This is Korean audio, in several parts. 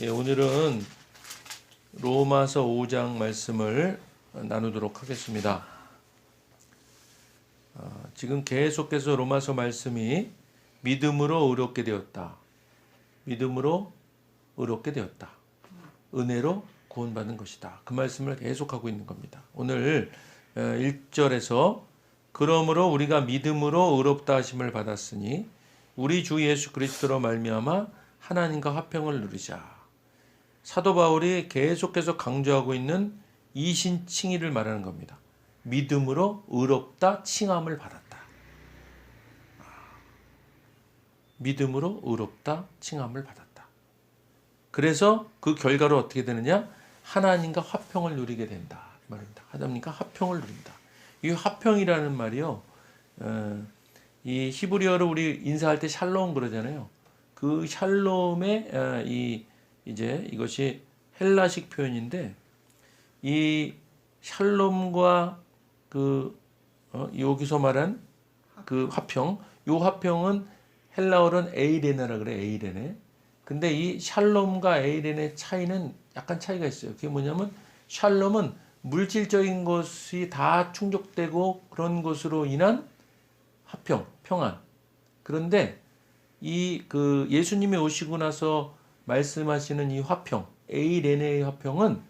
예, 오늘은 로마서 5장 말씀을 나누도록 하겠습니다. 아, 지금 계속해서 로마서 말씀이 믿음으로 의롭게 되었다. 믿음으로 의롭게 되었다. 은혜로 구원받는 것이다. 그 말씀을 계속하고 있는 겁니다. 오늘 1절에서 그러므로 우리가 믿음으로 의롭다 하심을 받았으니 우리 주 예수 그리스도로 말미암아 하나님과 화평을 누리자. 사도 바울이 계속해서 강조하고 있는 이신 칭의를 말하는 겁니다. 믿음으로 의롭다 칭함을 받았다. 믿음으로 의롭다 칭함을 받았다. 그래서 그 결과로 어떻게 되느냐? 하나님과 화평을 누리게 된다. 그 말입니다. 하나님과 화평을 누린다. 이 화평이라는 말이요. 어, 이 히브리어로 우리 인사할 때 샬롬 그러잖아요. 그 샬롬의 어, 이 이제 이것이 헬라식 표현인데 이 샬롬과 그 어, 여기서 말한 그 화평, 요 화평은 헬라어로는 에이레네라 그래 에이레네. 근데 이 샬롬과 에이레네 차이는 약간 차이가 있어요. 그게 뭐냐면 샬롬은 물질적인 것이 다 충족되고 그런 것으로 인한 화평, 평안. 그런데 이 그 예수님이 오시고 나서 말씀하시는 이 화평, 에이레네의 화평은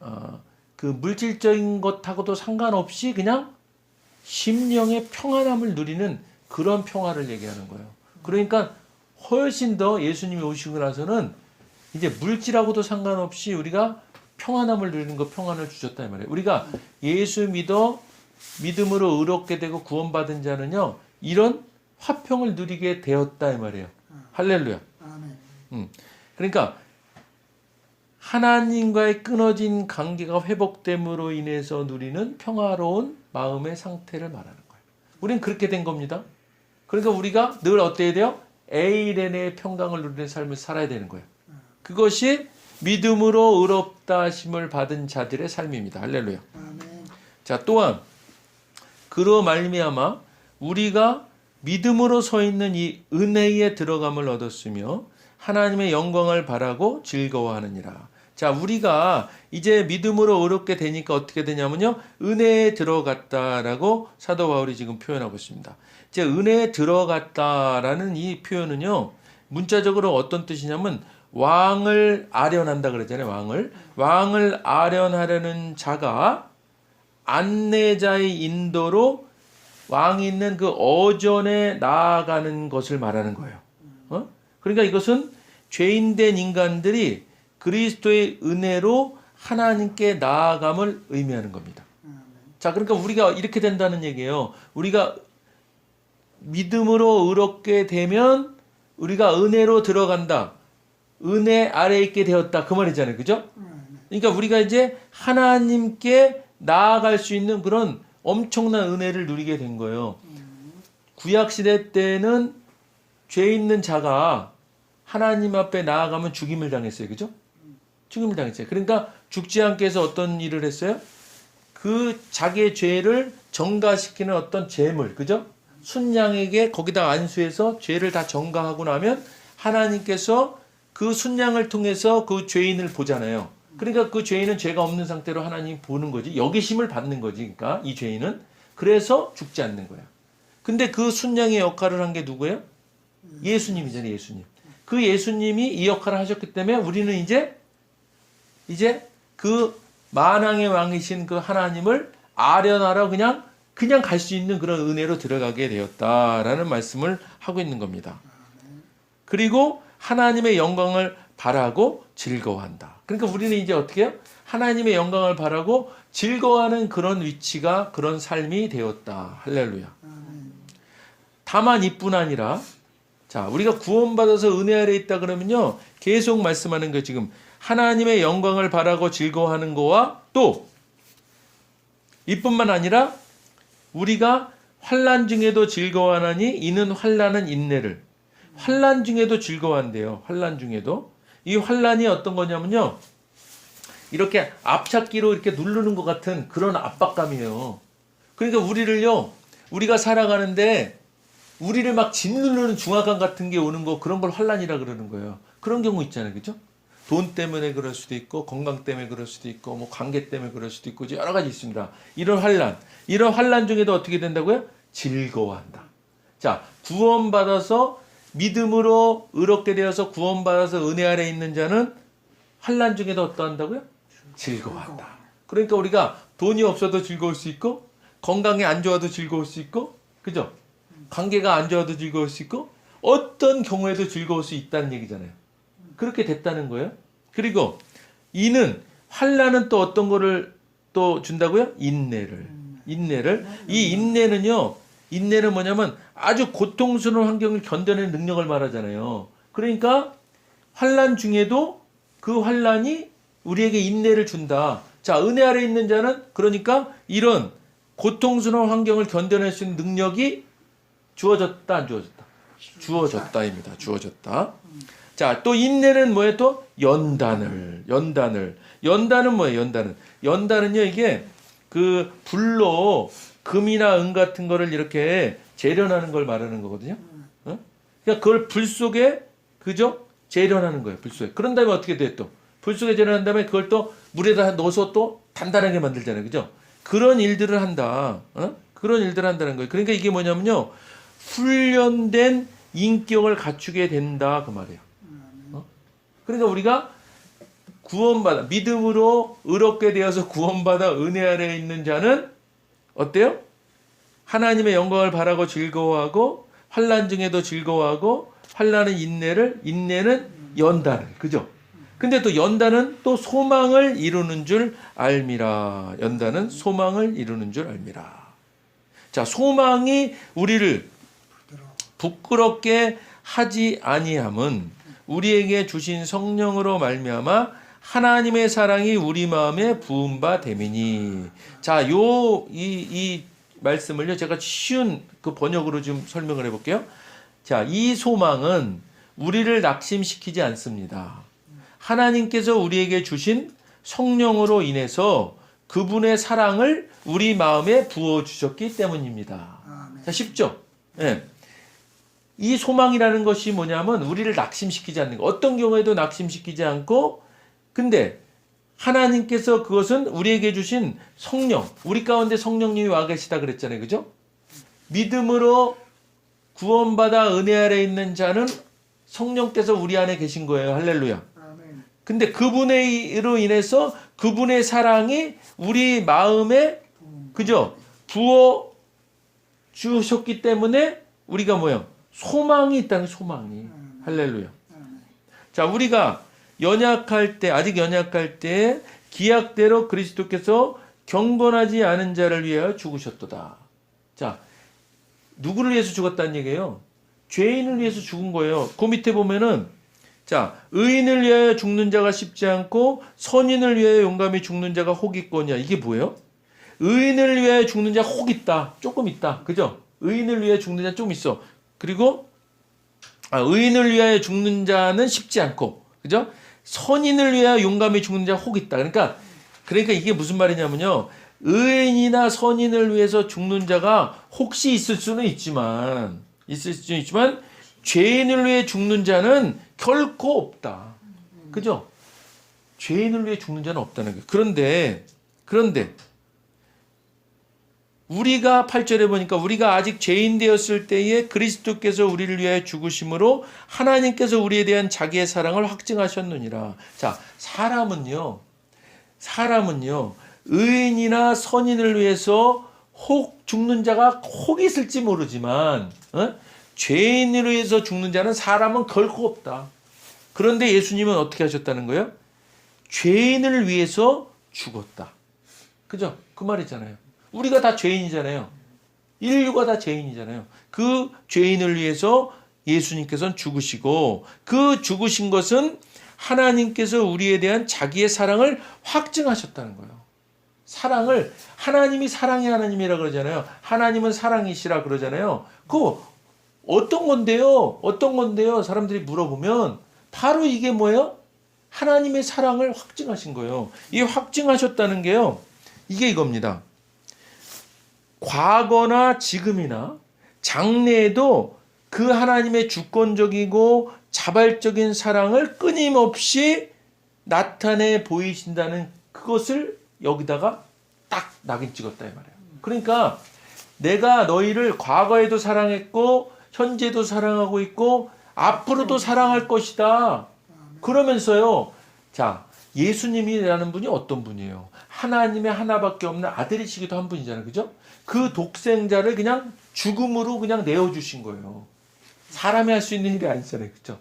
어, 그 물질적인 것하고도 상관없이 그냥 심령의 평안함을 누리는 그런 평화를 얘기하는 거예요. 그러니까 훨씬 더 예수님이 오시고 나서는 이제 물질하고도 상관없이 우리가 평안함을 누리는 거 평안을 주셨다 이 말이에요. 우리가 예수 믿어 믿음으로 의롭게 되고 구원받은 자는요 이런 화평을 누리게 되었다 이 말이에요. 할렐루야. 아멘. 음. 그러니까 하나님과의 끊어진 관계가 회복됨으로 인해서 누리는 평화로운 마음의 상태를 말하는 거예요. 우리는 그렇게 된 겁니다. 그러니까 우리가 늘 어때야 돼요? 에이렌의 평강을 누리는 삶을 살아야 되는 거예요. 그것이 믿음으로 의롭다 하심을 받은 자들의 삶입니다. 할렐루야. 아멘. 자, 또한 그로 말미암아 우리가 믿음으로 서 있는 이 은혜에 들어감을 얻었으며 하나님의 영광을 바라고 즐거워하느니라. 자, 우리가 이제 믿음으로 의롭게 되니까 어떻게 되냐면요. 은혜에 들어갔다라고 사도 바울이 지금 표현하고 있습니다. 이제 은혜에 들어갔다라는 이 표현은요. 문자적으로 어떤 뜻이냐면 왕을 아련한다 그러잖아요. 왕을. 왕을 아련하려는 자가 안내자의 인도로 왕이 있는 그 어전에 나아가는 것을 말하는 거예요. 어? 그러니까 이것은 죄인된 인간들이 그리스도의 은혜로 하나님께 나아감을 의미하는 겁니다. 자, 그러니까 우리가 이렇게 된다는 얘기예요. 우리가 믿음으로 의롭게 되면 우리가 은혜로 들어간다. 은혜 아래 있게 되었다. 그 말이잖아요. 그죠? 그러니까 우리가 이제 하나님께 나아갈 수 있는 그런 엄청난 은혜를 누리게 된 거예요. 구약 시대 때는 죄 있는 자가 하나님 앞에 나아가면 죽임을 당했어요. 그죠? 죽임을 당했어요. 그러니까 죽지 않게 해서 어떤 일을 했어요? 그 자기의 죄를 정가시키는 어떤 재물, 그죠? 순양에게 거기다 안수해서 죄를 다 정가하고 나면 하나님께서 그 순양을 통해서 그 죄인을 보잖아요. 그러니까 그 죄인은 죄가 없는 상태로 하나님 보는 거지. 여기심을 받는 거지. 그러니까 이 죄인은 그래서 죽지 않는 거야. 근데 그 순양의 역할을 한 게 누구예요? 예수님이잖아요, 예수님. 그 예수님이 이 역할을 하셨기 때문에 우리는 이제 이제 그 만왕의 왕이신 그 하나님을 아련하러 그냥 그냥 갈 수 있는 그런 은혜로 들어가게 되었다라는 말씀을 하고 있는 겁니다. 그리고 하나님의 영광을 바라고 즐거워한다. 그러니까 우리는 이제 어떻게 해요? 하나님의 영광을 바라고 즐거워하는 그런 위치가 그런 삶이 되었다. 할렐루야. 다만 이뿐 아니라 자, 우리가 구원받아서 은혜 아래 있다 그러면요. 계속 말씀하는 거 지금 하나님의 영광을 바라고 즐거워하는 거와 또 이뿐만 아니라 우리가 환란 중에도 즐거워하나니 이는 환란은 인내를 환란 중에도 즐거워한대요. 환란 중에도 이 환란이 어떤 거냐면요. 이렇게 앞찾기로 이렇게 누르는 것 같은 그런 압박감이에요. 그러니까 우리를요. 우리가 살아가는데 우리를 막 짓누르는 중압감 같은 게 오는 거 그런 걸 환란이라 그러는 거예요. 그런 경우 있잖아요. 그죠? 돈 때문에 그럴 수도 있고 건강 때문에 그럴 수도 있고 뭐 관계 때문에 그럴 수도 있고 여러 가지 있습니다. 이런 환란, 이런 환란 중에도 어떻게 된다고요? 즐거워한다. 자, 구원 받아서 믿음으로 의롭게 되어서 구원 받아서 은혜 아래 있는 자는 환란 중에도 어떠한다고요? 즐거워한다. 그러니까 우리가 돈이 없어도 즐거울 수 있고 건강이 안 좋아도 즐거울 수 있고 그죠? 관계가 안 좋아도 즐거울 수 있고 어떤 경우에도 즐거울 수 있다는 얘기잖아요. 그렇게 됐다는 거예요. 그리고 이는 환란은 또 어떤 거를 또 준다고요? 인내를. 인내를. 이 인내는요. 인내는 뭐냐면 아주 고통스러운 환경을 견뎌내는 능력을 말하잖아요. 그러니까 환란 중에도 그 환란이 우리에게 인내를 준다. 자, 은혜 아래 있는 자는 그러니까 이런 고통스러운 환경을 견뎌낼 수 있는 능력이 주어졌다, 안 주어졌다? 주어졌다입니다. 주어졌다. 자, 또 인내는 뭐예요? 또 연단을, 연단을. 연단은 뭐예요? 연단은. 연단은요, 이게 그 불로 금이나 은 같은 거를 이렇게 재련하는 걸 말하는 거거든요. 어? 그러니까 그걸 불 속에 그죠? 재련하는 거예요. 불 속에. 그런 다음에 어떻게 돼 또? 불 속에 재련한 다음에 그걸 또 물에다 넣어서 또 단단하게 만들잖아요. 그죠? 그런 일들을 한다. 어? 그런 일들을 한다는 거예요. 그러니까 이게 뭐냐면요. 훈련된 인격을 갖추게 된다 그 말이에요. 어? 그러니까 우리가 구원받아 믿음으로 의롭게 되어서 구원받아 은혜 아래에 있는 자는 어때요? 하나님의 영광을 바라고 즐거워하고 환난 중에도 즐거워하고 환난은 인내를 인내는 연단을 그죠? 근데 또 연단은 또 소망을 이루는 줄 알미라. 연단은 소망을 이루는 줄 알미라. 자, 소망이 우리를 부끄럽게 하지 아니함은 우리에게 주신 성령으로 말미암아 하나님의 사랑이 우리 마음에 부은 바 됨이니. 자, 요 이 이 말씀을요 제가 쉬운 그 번역으로 좀 설명을 해 볼게요. 자, 이 소망은 우리를 낙심시키지 않습니다. 하나님께서 우리에게 주신 성령으로 인해서 그분의 사랑을 우리 마음에 부어 주셨기 때문입니다. 자, 쉽죠? 예. 이 소망이라는 것이 뭐냐면 우리를 낙심시키지 않는 거. 어떤 경우에도 낙심시키지 않고 근데 하나님께서 그것은 우리에게 주신 성령, 우리 가운데 성령님이 와 계시다 그랬잖아요. 그죠? 믿음으로 구원받아 은혜 아래 있는 자는 성령께서 우리 안에 계신 거예요. 할렐루야. 근데 그분의로 인해서 그분의 사랑이 우리 마음에 그죠? 부어 주셨기 때문에 우리가 뭐요? 소망이 있다는 소망이. 할렐루야. 자, 우리가 연약할 때 아직 연약할 때 기약대로 그리스도께서 경건하지 않은 자를 위하여 죽으셨도다. 자, 누구를 위해서 죽었다는 얘기예요? 죄인을 위해서 죽은 거예요. 그 밑에 보면은 자, 의인을 위하여 죽는 자가 쉽지 않고 선인을 위하여 용감히 죽는 자가 혹 있거냐. 이게 뭐예요? 의인을 위하여 죽는 자 혹 있다. 조금 있다. 그죠? 의인을 위하여 죽는 자 좀 있어. 그리고 아, 의인을 위하여 죽는 자는 쉽지 않고. 그죠? 선인을 위하여 용감히 죽는 자 혹 있다. 그러니까 그러니까 이게 무슨 말이냐면요. 의인이나 선인을 위해서 죽는 자가 혹시 있을 수는 있지만 있을 수는 있지만 죄인을 위해 죽는 자는 결코 없다. 그죠? 죄인을 위해 죽는 자는 없다는 거예요. 그런데 그런데 우리가 8절에 보니까 우리가 아직 죄인 되었을 때에 그리스도께서 우리를 위하여 죽으심으로 하나님께서 우리에 대한 자기의 사랑을 확증하셨느니라. 자, 사람은요. 사람은요. 의인이나 선인을 위해서 혹 죽는 자가 혹 있을지 모르지만 어? 죄인을 위해서 죽는 자는 사람은 결코 없다. 그런데 예수님은 어떻게 하셨다는 거예요? 죄인을 위해서 죽었다. 그죠? 그 말이잖아요. 우리가 다 죄인이잖아요. 인류가 다 죄인이잖아요. 그 죄인을 위해서 예수님께서는 죽으시고 그 죽으신 것은 하나님께서 우리에 대한 자기의 사랑을 확증하셨다는 거예요. 사랑을 하나님이 사랑의 하나님이라 그러잖아요. 하나님은 사랑이시라 그러잖아요. 그 어떤 건데요? 어떤 건데요? 사람들이 물어보면 바로 이게 뭐예요? 하나님의 사랑을 확증하신 거예요. 이 확증하셨다는 게요. 이게 이겁니다. 과거나 지금이나 장래에도 그 하나님의 주권적이고 자발적인 사랑을 끊임없이 나타내 보이신다는 그것을 여기다가 딱 낙인 찍었다 이 말이에요. 그러니까 내가 너희를 과거에도 사랑했고 현재도 사랑하고 있고 앞으로도 사랑할 것이다. 그러면서요. 자, 예수님이라는 분이 어떤 분이에요? 하나님의 하나밖에 없는 아들이시기도 한 분이잖아요. 그죠? 그 독생자를 그냥 죽음으로 그냥 내어주신 거예요. 사람이 할 수 있는 일이 아니잖아요. 그죠?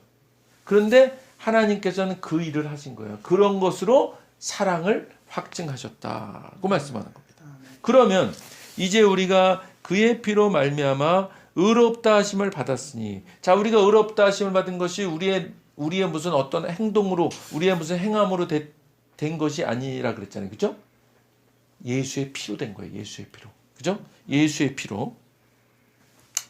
그런데 하나님께서는 그 일을 하신 거예요. 그런 것으로 사랑을 확증하셨다고 말씀하는 겁니다. 그러면 이제 우리가 그의 피로 말미암아 의롭다 하심을 받았으니 자 우리가 의롭다 하심을 받은 것이 우리의 우리의 무슨 어떤 행동으로 우리의 무슨 행함으로 되- 된 것이 아니라 그랬잖아요. 그죠? 예수의 피로 된 거예요. 예수의 피로. 그죠? 예수의 피로.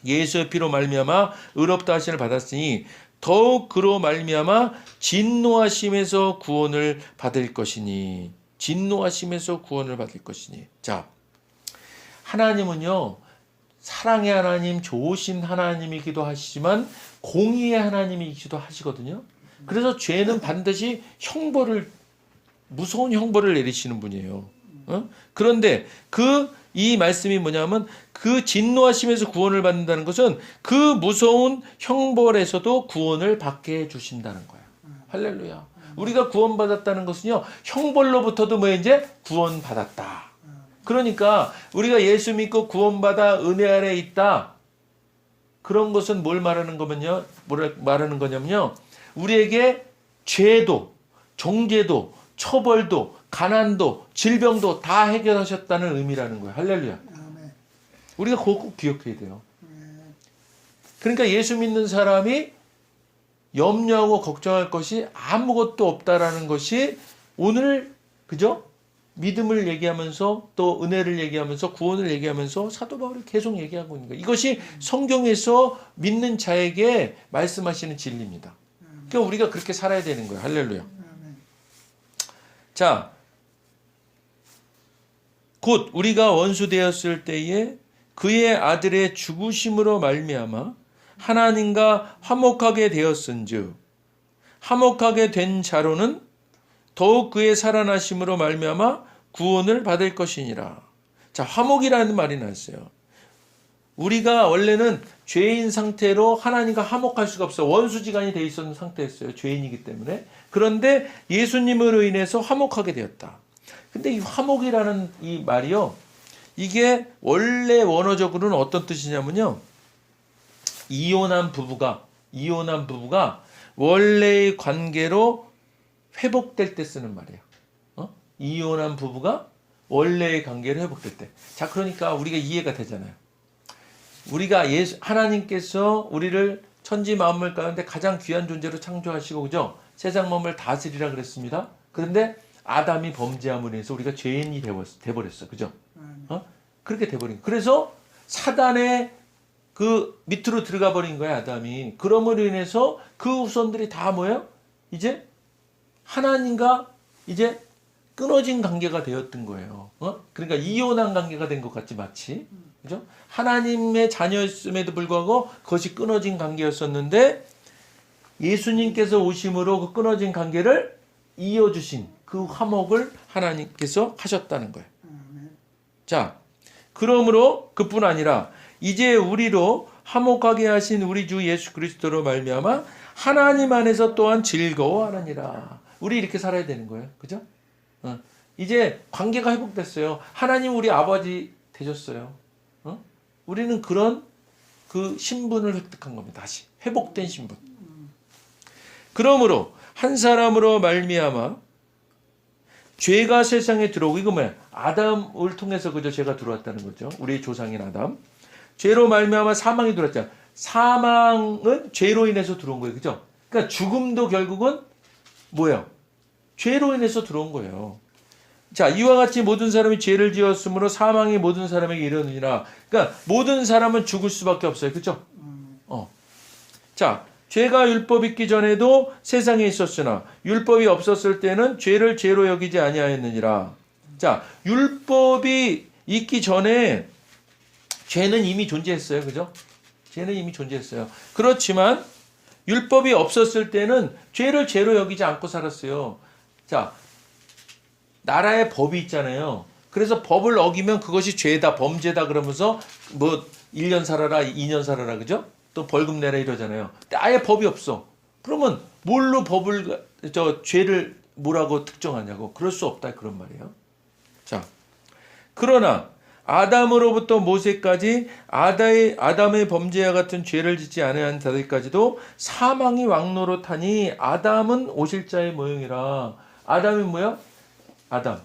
예수의 피로 말미암아 의롭다 하심을 받았으니 더욱 그로 말미암아 진노하심에서 구원을 받을 것이니 진노하심에서 구원을 받을 것이니 자 하나님은요 사랑의 하나님 좋으신 하나님이기도 하시지만 공의의 하나님이기도 하시거든요 그래서 죄는 반드시 형벌을 무서운 형벌을 내리시는 분이에요 어? 그런데 그 이 말씀이 뭐냐면 그 진노하심에서 구원을 받는다는 것은 그 무서운 형벌에서도 구원을 받게 해 주신다는 거예요. 할렐루야. 우리가 구원받았다는 것은요, 형벌로부터도 뭐 이제 구원받았다. 그러니까 우리가 예수 믿고 구원받아 은혜 아래 있다. 그런 것은 뭘 말하는 거면요, 뭘 말하는 거냐면요, 우리에게 죄도, 정죄도, 처벌도, 가난도, 질병도 다 해결하셨다는 의미라는 거예요. 할렐루야. 우리가 그거 꼭 기억해야 돼요. 네. 그러니까 예수 믿는 사람이 염려하고 걱정할 것이 아무것도 없다라는 것이 오늘 그죠? 믿음을 얘기하면서 또 은혜를 얘기하면서 구원을 얘기하면서 사도 바울이 계속 얘기하고 있는 거예요. 이것이 성경에서 믿는 자에게 말씀하시는 진리입니다. 그러니까 우리가 그렇게 살아야 되는 거예요. 할렐루야. 자, 곧 우리가 원수 되었을 때에 그의 아들의 죽으심으로 말미암아 하나님과 화목하게 되었은즉 화목하게 된 자로는 더욱 그의 살아나심으로 말미암아 구원을 받을 것이니라. 자, 화목이라는 말이 나왔어요. 우리가 원래는 죄인 상태로 하나님과 화목할 수가 없어. 원수지간이 돼 있었는 상태였어요. 죄인이기 때문에. 그런데 예수님으로 인해서 화목하게 되었다. 근데 이 화목이라는 이 말이요. 이게 원래 원어적으로는 어떤 뜻이냐면요. 이혼한 부부가 이혼한 부부가 원래의 관계로 회복될 때 쓰는 말이에요. 어? 이혼한 부부가 원래의 관계로 회복될 때. 자, 그러니까 우리가 이해가 되잖아요. 우리가 예수 하나님께서 우리를 천지 만물 가운데 가장 귀한 존재로 창조하시고 그죠? 세상 만물 다스리라 그랬습니다. 그런데 아담이 범죄함으로 인해서 우리가 죄인이 되버렸- 돼버렸어. 그죠? 아멘. 어? 그렇게 돼버린. 거예요. 그래서 사단의 그 밑으로 들어가 버린 거야 아담이. 그럼으로 인해서 그 후손들이 다 뭐예요? 이제 하나님과 이제 끊어진 관계가 되었던 거예요. 어? 그러니까 이혼한 관계가 된 것 같지 마치. 그죠? 하나님의 자녀였음에도 불구하고 그것이 끊어진 관계였었는데 예수님께서 오심으로 그 끊어진 관계를 이어주신 그 화목을 하나님께서 하셨다는 거예요. 자, 그러므로 그뿐 아니라 이제 우리로 화목하게 하신 우리 주 예수 그리스도로 말미암아 하나님 안에서 또한 즐거워하느니라. 우리 이렇게 살아야 되는 거예요. 그죠? 어. 이제 관계가 회복됐어요. 하나님 우리 아버지 되셨어요. 어? 우리는 그런 그 신분을 획득한 겁니다. 다시 회복된 신분. 그러므로 한 사람으로 말미암아 죄가 세상에 들어오고 이거 뭐야? 아담을 통해서 그저 죄가 들어왔다는 거죠. 우리의 조상인 아담. 죄로 말미암아 사망이 들어왔잖아. 사망은 죄로 인해서 들어온 거예요. 그죠? 그러니까 죽음도 결국은 뭐예요? 죄로 인해서 들어온 거예요. 자, 이와 같이 모든 사람이 죄를 지었으므로 사망이 모든 사람에게 이르느니라. 그러니까 모든 사람은 죽을 수밖에 없어요. 그죠? 어. 자, 죄가 율법 있기 전에도 세상에 있었으나 율법이 없었을 때는 죄를 죄로 여기지 아니하였느니라. 자, 율법이 있기 전에 죄는 이미 존재했어요. 그죠? 죄는 이미 존재했어요. 그렇지만 율법이 없었을 때는 죄를 죄로 여기지 않고 살았어요. 자, 나라의 법이 있잖아요. 그래서 법을 어기면 그것이 죄다, 범죄다 그러면서 뭐 1년 살아라, 2년 살아라 그죠? 또 벌금 내라 이러잖아요. 아예 법이 없어. 그러면 뭘로 법을 저 죄를 뭐라고 특정하냐고. 그럴 수 없다 그런 말이에요. 자. 그러나 아담으로부터 모세까지 아다의, 아담의 범죄와 같은 죄를 짓지 않은 자들까지도 사망이 왕노릇하니 아담은 오실자의 모형이라. 아담이 뭐야? 아담.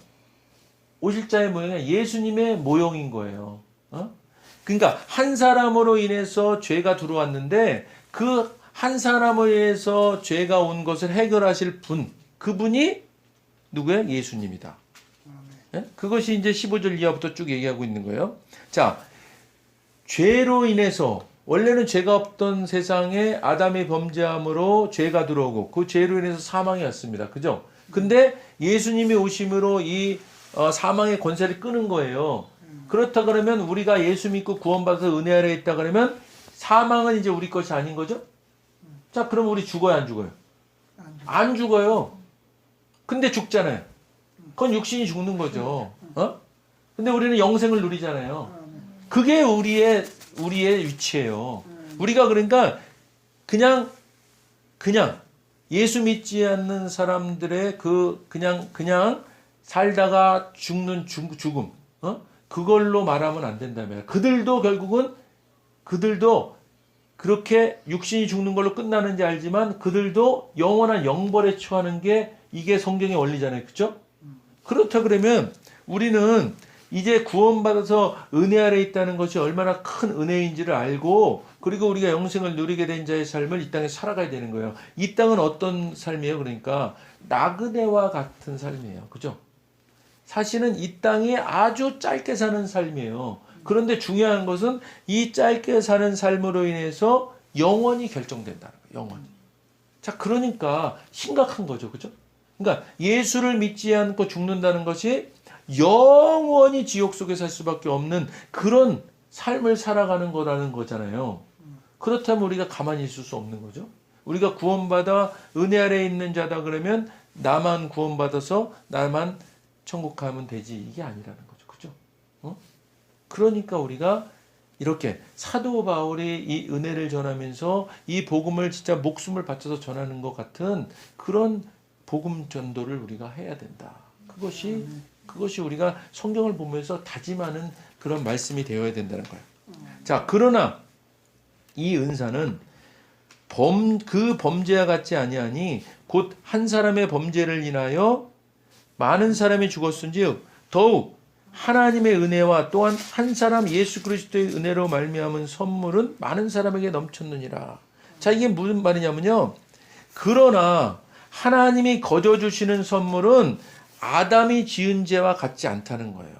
오실자의 모형이 예수님의 모형인 거예요. 어? 그러니까 한 사람으로 인해서 죄가 들어왔는데 그 한 사람으로 인해서 죄가 온 것을 해결하실 분, 그분이 누구예요? 예수님이다. 예? 그것이 이제 15절 이하부터 쭉 얘기하고 있는 거예요. 자, 죄로 인해서 원래는 죄가 없던 세상에 아담의 범죄함으로 죄가 들어오고 그 죄로 인해서 사망이 왔습니다. 그죠? 근데 예수님이 오심으로 이 어, 사망의 권세를 끄는 거예요. 그렇다 그러면 우리가 예수 믿고 구원받아서 은혜 아래에 있다 그러면 사망은 이제 우리 것이 아닌 거죠? 자, 그럼 우리 죽어요, 안 죽어요? 안 죽어요. 근데 죽잖아요. 그건 육신이 죽는 거죠. 어? 근데 우리는 영생을 누리잖아요. 그게 우리의 우리의 위치예요. 우리가 그러니까 그냥 그냥 예수 믿지 않는 사람들의 그 그냥 그냥 살다가 죽는 죽, 죽음 어? 그걸로 말하면 안 된다며. 그들도 결국은 그들도 그렇게 육신이 죽는 걸로 끝나는지 알지만 그들도 영원한 영벌에 처하는 게 이게 성경의 원리잖아요. 그렇죠? 그렇다 그러면 우리는 이제 구원받아서 은혜 아래 있다는 것이 얼마나 큰 은혜인지를 알고 그리고 우리가 영생을 누리게 된 자의 삶을 이 땅에 살아가야 되는 거예요. 이 땅은 어떤 삶이에요? 그러니까 나그네와 같은 삶이에요. 그죠? 사실은 이 땅이 아주 짧게 사는 삶이에요. 그런데 중요한 것은 이 짧게 사는 삶으로 인해서 영원히 결정된다는 거예요. 영원히. 자, 그러니까 심각한 거죠. 그죠? 그러니까 예수를 믿지 않고 죽는다는 것이 영원히 지옥 속에 살 수밖에 없는 그런 삶을 살아가는 거라는 거잖아요. 그렇다면 우리가 가만히 있을 수 없는 거죠. 우리가 구원받아 은혜 아래에 있는 자다 그러면 나만 구원받아서 나만 천국 가면 되지 이게 아니라는 거죠. 그죠? 어? 그러니까 우리가 이렇게 사도 바울이 이 은혜를 전하면서 이 복음을 진짜 목숨을 바쳐서 전하는 것 같은 그런 복음 전도를 우리가 해야 된다. 그것이 그것이 우리가 성경을 보면서 다짐하는 그런 말씀이 되어야 된다는 거예요. 자, 그러나 이 은사는 범 그 범죄와 같지 아니하니 곧 한 사람의 범죄를 인하여 많은 사람이 죽었은즉 더욱 하나님의 은혜와 또한 한 사람 예수 그리스도의 은혜로 말미암은 선물은 많은 사람에게 넘쳤느니라. 자, 이게 무슨 말이냐면요. 그러나 하나님이 거저 주시는 선물은 아담이 지은 죄와 같지 않다는 거예요.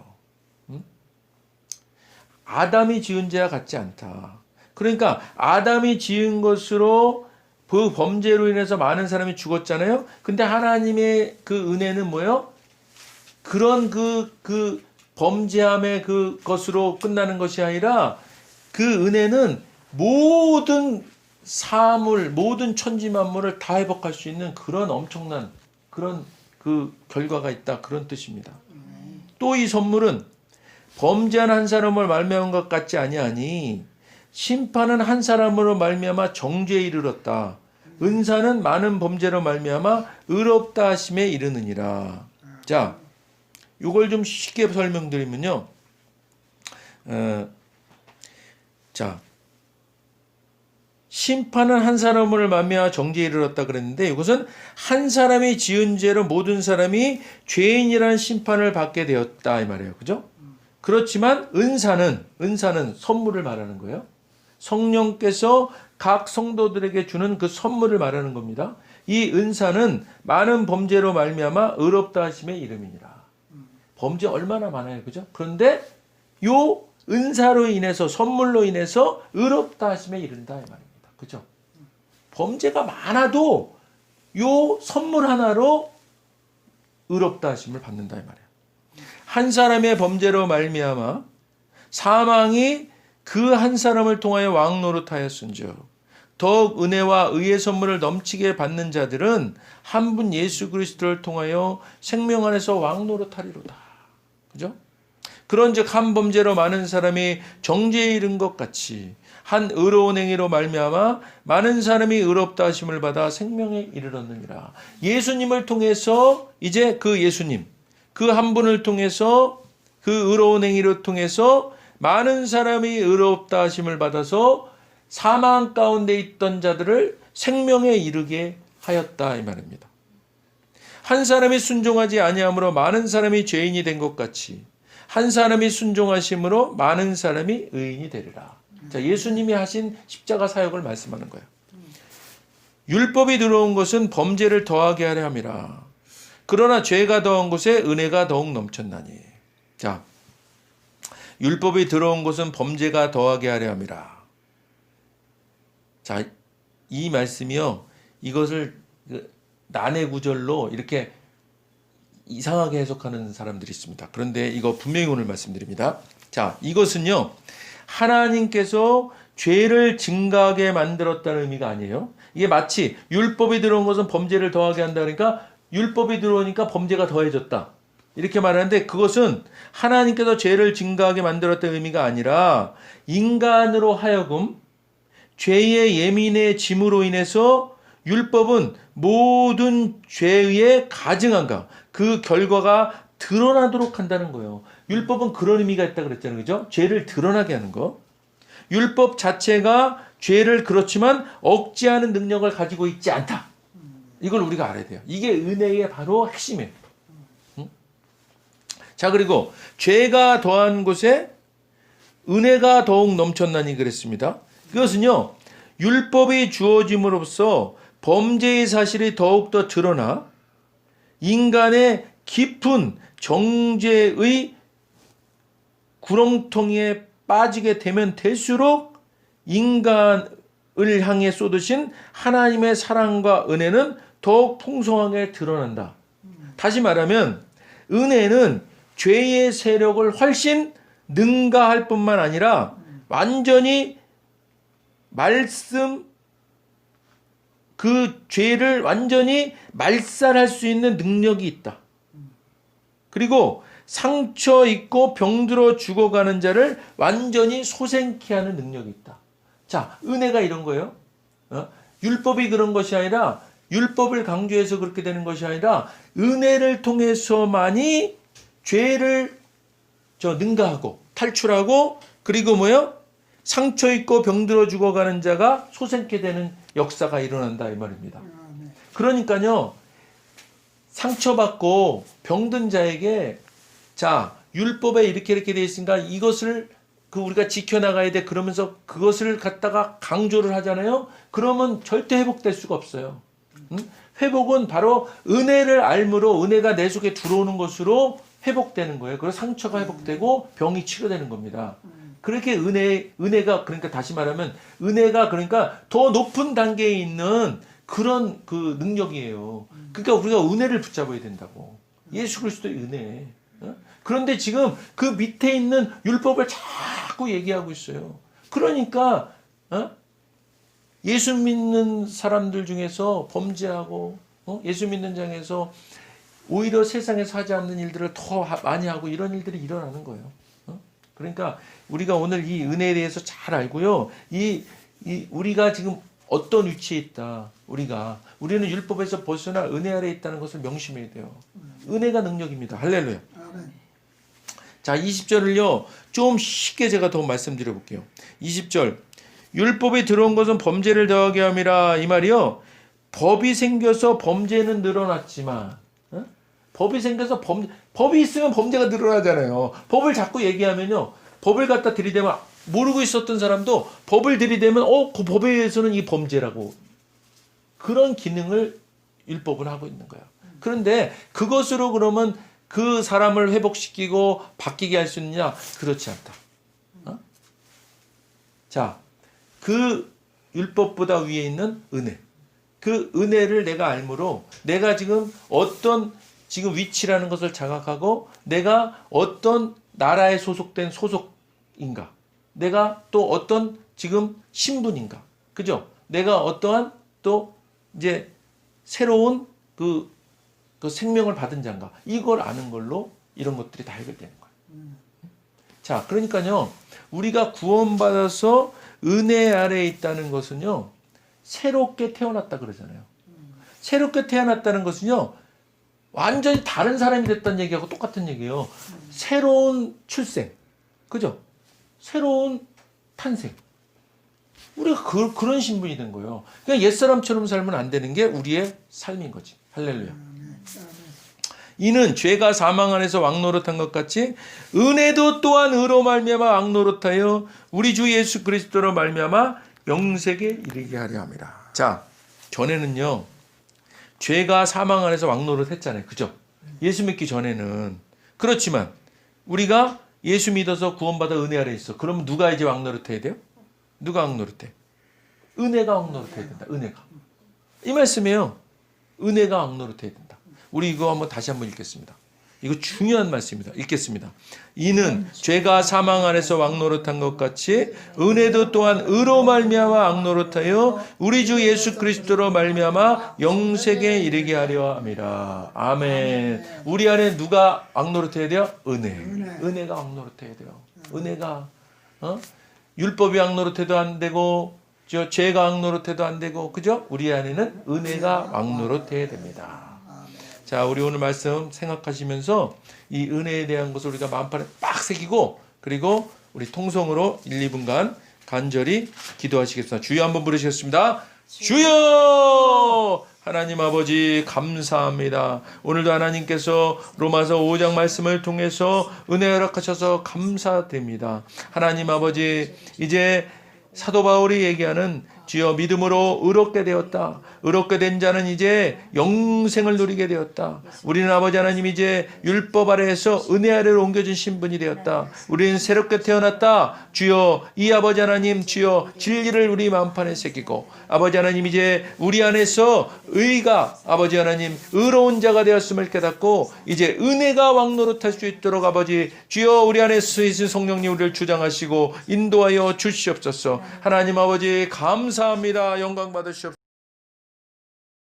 음? 아담이 지은 죄와 같지 않다. 그러니까 아담이 지은 것으로 그 범죄로 인해서 많은 사람이 죽었잖아요. 근데 하나님의 그 은혜는 뭐예요? 그런 그, 그 범죄함의 그 것으로 끝나는 것이 아니라 그 은혜는 모든 사물, 모든 천지 만물을 다 회복할 수 있는 그런 엄청난 그런 그 결과가 있다 그런 뜻입니다. 또 이 선물은 범죄한 한 사람을 말미암은 것 같지 아니하니 심판은 한 사람으로 말미암아 정죄에 이르렀다. 은사는 많은 범죄로 말미암아 의롭다 하심에 이르느니라. 자, 이걸 좀 쉽게 설명드리면요. 어, 자, 심판은 한 사람을 말미암아 정죄에 이르렀다 그랬는데 이것은 한 사람이 지은 죄로 모든 사람이 죄인이라는 심판을 받게 되었다 이 말이에요. 그죠? 그렇지만 은사는 은사는 선물을 말하는 거예요. 성령께서 각 성도들에게 주는 그 선물을 말하는 겁니다. 이 은사는 많은 범죄로 말미암아 의롭다 하심의 이름이니라. 범죄 얼마나 많아요. 그죠? 그런데 요 은사로 인해서 선물로 인해서 의롭다 하심에 이른다 이 말입니다. 그죠? 범죄가 많아도 요 선물 하나로 의롭다 하심을 받는다 이 말이에요. 한 사람의 범죄로 말미암아 사망이 그 한 사람을 통하여 왕 노릇하였은즉 더욱 은혜와 의의 선물을 넘치게 받는 자들은 한 분 예수 그리스도를 통하여 생명 안에서 왕 노릇하리로다. 그죠? 그런즉 한 범죄로 많은 사람이 정죄에 이른 것 같이 한 의로운 행위로 말미암아 많은 사람이 의롭다 하심을 받아 생명에 이르렀느니라. 예수님을 통해서 이제 그 예수님 그 한 분을 통해서 그 의로운 행위를 통해서 많은 사람이 의롭다 하심을 받아서 사망 가운데 있던 자들을 생명에 이르게 하였다 이 말입니다. 한 사람이 순종하지 아니함으로 많은 사람이 죄인이 된 것 같이 한 사람이 순종하심으로 많은 사람이 의인이 되리라. 자, 예수님이 하신 십자가 사역을 말씀하는 거예요. 율법이 들어온 것은 범죄를 더하게 하려 함이라. 그러나 죄가 더한 곳에 은혜가 더욱 넘쳤나니. 자, 율법이 들어온 것은 범죄가 더하게 하려 함이라. 자, 이 말씀이요. 이것을 그 난해 구절로 이렇게 이상하게 해석하는 사람들이 있습니다. 그런데 이거 분명히 오늘 말씀드립니다. 자, 이것은요. 하나님께서 죄를 증가하게 만들었다는 의미가 아니에요. 이게 마치 율법이 들어온 것은 범죄를 더하게 한다 그러니까 율법이 들어오니까 범죄가 더해졌다. 이렇게 말하는데 그것은 하나님께서 죄를 증가하게 만들었다는 의미가 아니라 인간으로 하여금 죄의 예민의 짐으로 인해서 율법은 모든 죄의 가증한가 그 결과가 드러나도록 한다는 거예요. 율법은 그런 의미가 있다 그랬잖아요. 그죠? 죄를 드러나게 하는 거. 율법 자체가 죄를 그렇지만 억제하는 능력을 가지고 있지 않다. 이걸 우리가 알아야 돼요. 이게 은혜의 바로 핵심이에요. 응? 자, 그리고 죄가 더한 곳에 은혜가 더욱 넘쳤나니 그랬습니다. 그것은요, 율법이 주어짐으로써 범죄의 사실이 더욱더 드러나 인간의 깊은 정죄의 구렁텅이에 빠지게 되면 될수록 인간을 향해 쏟으신 하나님의 사랑과 은혜는 더욱 풍성하게 드러난다. 다시 말하면 은혜는 죄의 세력을 훨씬 능가할 뿐만 아니라 완전히 말씀 그 죄를 완전히 말살할 수 있는 능력이 있다. 그리고 상처 입고 병들어 죽어가는 자를 완전히 소생케 하는 능력이 있다. 자, 은혜가 이런 거예요. 어? 율법이 그런 것이 아니라 율법을 강조해서 그렇게 되는 것이 아니라 은혜를 통해서만이 죄를 저 능가하고 탈출하고 그리고 뭐요? 상처 입고 병들어 죽어가는 자가 소생케 되는 역사가 일어난다 이 말입니다. 그러니까요 상처받고 병든 자에게 자 율법에 이렇게 이렇게 돼 있으니까 이것을 그 우리가 지켜나가야 돼 그러면서 그것을 갖다가 강조를 하잖아요. 그러면 절대 회복될 수가 없어요. 응? 회복은 바로 은혜를 알므로 은혜가 내 속에 들어오는 것으로 회복되는 거예요. 그래서 상처가 회복되고 병이 치료되는 겁니다. 그렇게 은혜 은혜가 그러니까 다시 말하면 은혜가 그러니까 더 높은 단계에 있는 그런 그 능력이에요. 그러니까 우리가 은혜를 붙잡아야 된다고. 예수 그리스도의 은혜. 어? 그런데 지금 그 밑에 있는 율법을 자꾸 얘기하고 있어요. 그러니까 어? 예수 믿는 사람들 중에서 범죄하고 어? 예수 믿는 장에서 오히려 세상에서 하지 않는 일들을 더 하- 많이 하고 이런 일들이 일어나는 거예요. 어? 그러니까 우리가 오늘 이 은혜에 대해서 잘 알고요. 이, 이 우리가 지금 어떤 위치에 있다. 우리가 우리는 율법에서 벗어나 은혜 아래 에 있다는 것을 명심해야 돼요. 은혜가 능력입니다. 할렐루야. 자, 20절을요. 좀 쉽게 제가 더 말씀드려 볼게요. 20절. 율법이 들어온 것은 범죄를 더하게 함이라 이 말이요. 법이 생겨서 범죄는 늘어났지만 어? 법이 생겨서 범 법이 있으면 범죄가 늘어나잖아요. 법을 자꾸 얘기하면요. 법을 갖다 들이대면 모르고 있었던 사람도 법을 들이대면 어, 그 법에 의해서는 이 범죄라고 그런 기능을 율법은 하고 있는 거예요. 그런데 그것으로 그러면 그 사람을 회복시키고 바뀌게 할 수 있느냐? 그렇지 않다. 어? 자, 그 율법보다 위에 있는 은혜. 그 은혜를 내가 알므로 내가 지금 어떤 지금 위치라는 것을 자각하고 내가 어떤 나라에 소속된 소속인가? 내가 또 어떤 지금 신분인가? 그죠? 내가 어떠한 또 이제 새로운 그, 그 생명을 받은 자인가 이걸 아는 걸로 이런 것들이 다 해결되는 거예요. 자, 그러니까요. 우리가 구원받아서 은혜 아래에 있다는 것은요. 새롭게 태어났다 그러잖아요. 새롭게 태어났다는 것은요. 완전히 다른 사람이 됐다는 얘기하고 똑같은 얘기예요. 새로운 출생. 그죠? 새로운 탄생. 우리가 그, 그런 신분이 된 거예요. 그러니까 옛사람처럼 살면 안 되는 게 우리의 삶인 거지. 할렐루야. 이는 죄가 사망 안에서 왕노릇한 것 같이 은혜도 또한 의로 말미암아 왕노릇하여 우리 주 예수 그리스도로 말미암아 영생에 이르게 하려 함이라. 자, 전에는요. 죄가 사망 안에서 왕노릇 했잖아요. 그죠? 예수 믿기 전에는 그렇지만 우리가 예수 믿어서 구원받아 은혜 아래 있어. 그럼 누가 이제 왕노릇 해야 돼요? 누가 왕노릇 해? 은혜가 왕노릇 해야 된다. 은혜가. 이 말씀이에요. 은혜가 왕노릇 해야 된다. 우리 이거 한번 다시 한번 읽겠습니다. 이거 중요한 말씀입니다. 읽겠습니다. 이는 죄가 사망 안에서 왕노릇한 것 같이 은혜도 또한 의로 말미암아 왕노릇하여 우리 주 예수 그리스도로 말미암아 영생에 이르게 하려 함이라. 아멘. 우리 안에 누가 왕노릇해야 돼요? 은혜. 은혜가 왕노릇해야 돼요. 은혜가 어? 율법이 왕노릇해도 안 되고 저 죄가 왕노릇해도 안 되고 그죠? 우리 안에는 은혜가 왕노릇해야 됩니다. 자, 우리 오늘 말씀 생각하시면서 이 은혜에 대한 것을 우리가 마음판에 빡 새기고 그리고 우리 통성으로 1, 2분간 간절히 기도하시겠습니다. 주여 한번 부르시겠습니다. 주여! 하나님 아버지 감사합니다. 오늘도 하나님께서 로마서 5장 말씀을 통해서 은혜 허락하셔서 감사드립니다. 하나님 아버지 이제 사도 바울이 얘기하는 주여 믿음으로 의롭게 되었다. 의롭게 된 자는 이제 영생을 누리게 되었다. 우리는 아버지 하나님 이제 율법 아래에서 은혜 아래로 옮겨진 신분이 되었다. 우리는 새롭게 태어났다. 주여 이 아버지 하나님 주여 진리를 우리 마음판에 새기고 아버지 하나님 이제 우리 안에서 의가 아버지 하나님 의로운 자가 되었음을 깨닫고 이제 은혜가 왕노릇 할 수 있도록 아버지 주여 우리 안에 쓰이신 성령님 우리를 주장하시고 인도하여 주시옵소서. 하나님 아버지 감사합니다. 영광 받으시옵소서.